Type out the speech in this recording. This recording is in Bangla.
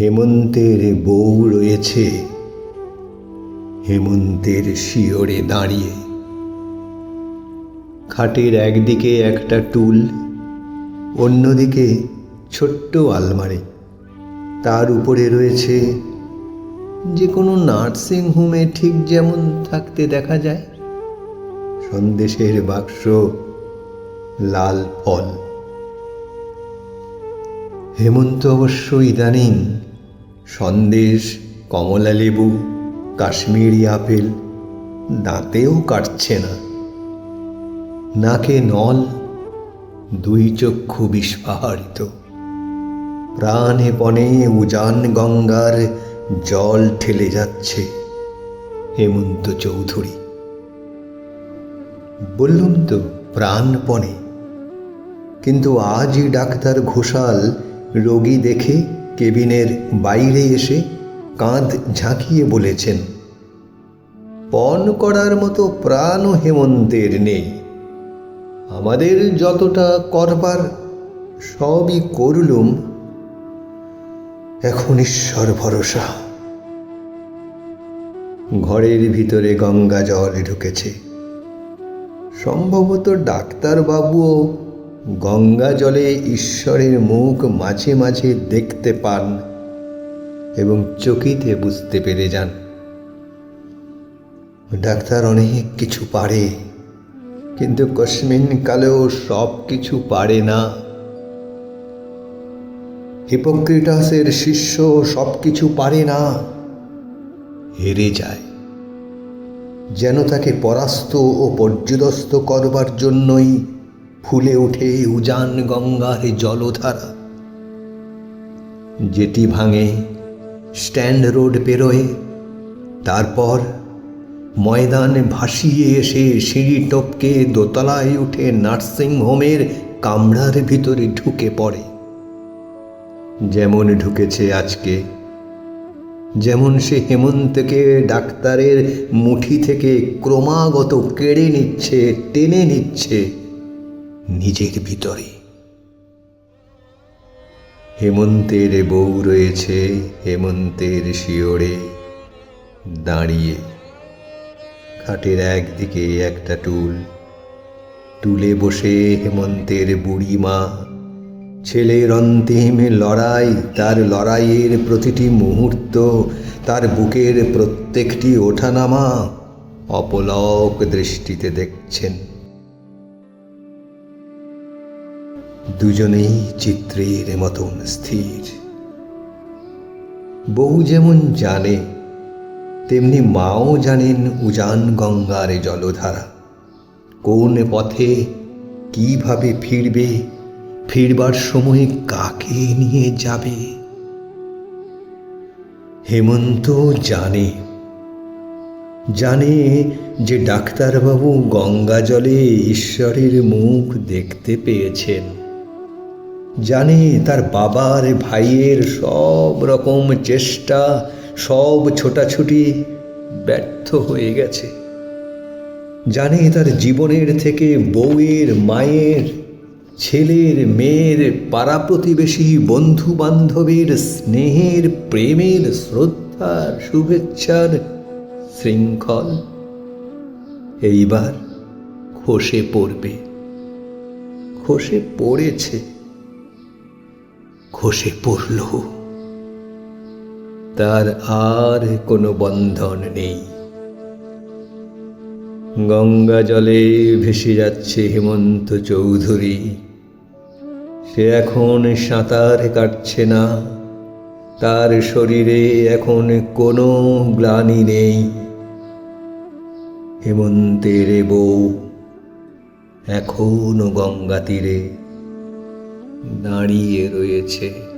হেমন্তের বউ রয়েছে। হেমন্তের শিওরে দাঁড়িয়ে। খাটের একদিকে একটা টুল, অন্যদিকে ছোট্ট আলমারি। তার উপরে রয়েছে যে কোনো নার্সিং হোমে ঠিক যেমন থাকতে দেখা যায়। সন্দেশের বাক্স, লাল ফল। হেমন্ত অবশ্য ইদানিং সন্দেশ, কমলা লেবু, কাশ্মীরি আপেল, দাঁতেও কাটছে না। নাকে নল, দুই চক্ষু বিস্ফারিত। প্রাণে পণে উজান গঙ্গার জল ঠেলে যাচ্ছে হেমন্ত চৌধুরী। বললুম তো প্রাণপণে কিন্তু আজই ডাক্তার ঘোষাল রোগী দেখে কেবিনের বাইরে এসে কাঁধ ঝাঁকিয়ে বলেছেন, পণ করার মতো প্রাণও হেমন্তের নেই। আমাদের যতটা করবার সবই করলুম। এখন ঈশ্বর ভরসা। ঘরের ভিতরে গঙ্গা জল ঢুকেছে। সম্ভবত ডাক্তারবাবুও গঙ্গা জলে ঈশ্বরের মুখ মাঝে মাঝে দেখতে পান এবং চকিতে বুঝতে পেরে যান। ডাক্তার অনেক কিছু পারে, কিন্তু কশ্মিন কালেও সব কিছু পারে না। হিপোক্রিটাসের শিষ্য সব কিছু পারে না। হেরে যায়। যেন তাকে পরাস্ত ও পর্যদস্ত করবার জন্যই ফুলে ওঠে উজান গঙ্গার জলধারা। যেটি ভাঙে স্ট্যান্ড রোড পেরোয়, তারপর ময়দান ভাসিয়ে এসে সিঁড়ি টপকে দোতলায় উঠে নার্সিং হোমের কামরার ভিতরে ঢুকে পড়ে। যেমন ঢুকেছে আজকে, যেমন সে হেমন্তকে ডাক্তারের মুঠি থেকে ক্রমাগত কেড়ে নিচ্ছে, টেনে নিচ্ছে নিজের ভিতরে। হেমন্তের বউ রয়েছে হেমন্তের শিওরে। দাঁড়িয়ে। খাটের একদিকে একটা টুল। টুলে বসে হেমন্তের বুড়ি মা ছেলের অন্তিম লড়াই, তার লড়াইয়ের প্রতিটি মুহূর্ত, তার বুকের প্রত্যেকটি ওঠানামা অপলক দৃষ্টিতে দেখছেন। দুজনেই চিত্রের মতন স্থির। বউ যেমন জানে, তেমনি মাও জানেন উজান গঙ্গার জলধারা। কোন পথে কীভাবে ফিরবে, ফিরবার সময় কাকে নিয়ে যাবে? হেমন্ত জানে। জানে যে ডাক্তারবাবু গঙ্গা জলে ঈশ্বরের মুখ দেখতে পেয়েছেন। জানে তার বাবার ভাইয়ের সব রকম চেষ্টা, সব ছোটাছুটি ব্যর্থ হয়ে গেছে। জানে তার জীবনের থেকে বউয়ের, মায়ের, ছেলের, মেয়ের পাড়া প্রতিবেশী বন্ধু বান্ধবের স্নেহের, প্রেমের শ্রদ্ধার শুভেচ্ছার শৃঙ্খল এইবার খসে পড়বে। খসে পড়েছে। খসে পড়ল। তার আর কোনো বন্ধন নেই। গঙ্গা জলে ভেসে যাচ্ছে হেমন্ত চৌধুরী। সে এখন সাঁতার কাটছে না। তার শরীরে এখন কোনো গ্লানি নেই। হেমন্তের বউ এখনও গঙ্গা তীরে। দাঁড়িয়ে রয়েছে।